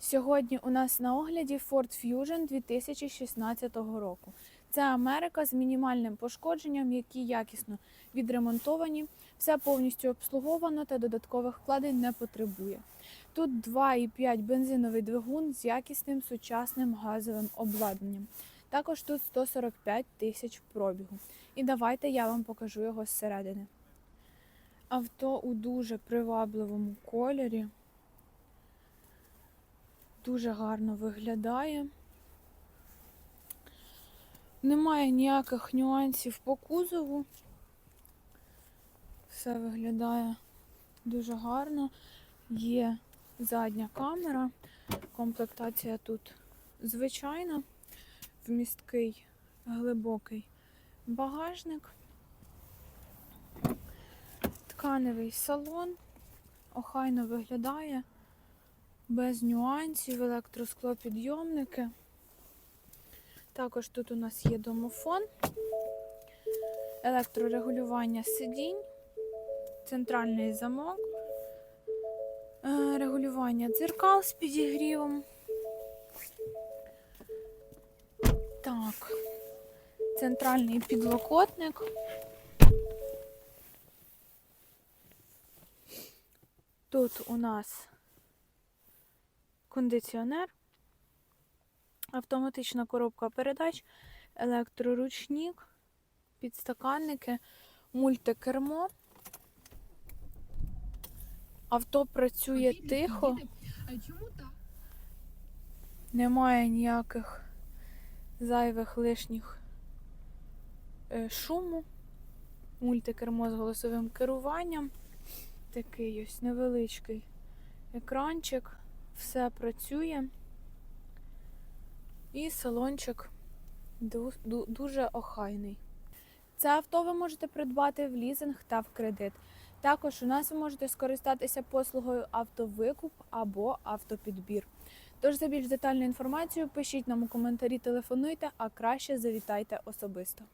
Сьогодні у нас на огляді Ford Fusion 2016 року. Це Америка з мінімальним пошкодженням, які якісно відремонтовані, все повністю обслуговано та додаткових вкладень не потребує. Тут 2,5 бензиновий двигун з якісним сучасним газовим обладнанням. Також тут 145 тисяч пробігу. І давайте я вам покажу його зсередини. Авто у дуже привабливому кольорі. Дуже гарно виглядає. Немає ніяких нюансів по кузову. Все виглядає дуже гарно. Є задня камера. Комплектація тут звичайна, вмісткий глибокий багажник, тканевий салон, охайно виглядає, без нюансів, електросклопідйомники. Також тут у нас є домофон, електрорегулювання сидінь, центральний замок, е, регулювання дзеркал з підігрівом. Так, центральний підлокотник. Тут у нас кондиціонер, автоматична коробка передач, електроручник, підстаканники, мультикермо. Авто працює тихо, А чому так? немає ніяких зайвих лишніх е, шуму. Мультикермо з голосовим керуванням. Такий ось невеличкий екранчик. Все працює. І салончик ду- ду- дуже охайний. Це авто ви можете придбати в лізинг та в кредит. Також у нас ви можете скористатися послугою автовикуп або автопідбір. Тож за більш детальну інформацію пишіть нам у коментарі, телефонуйте, а краще завітайте особисто.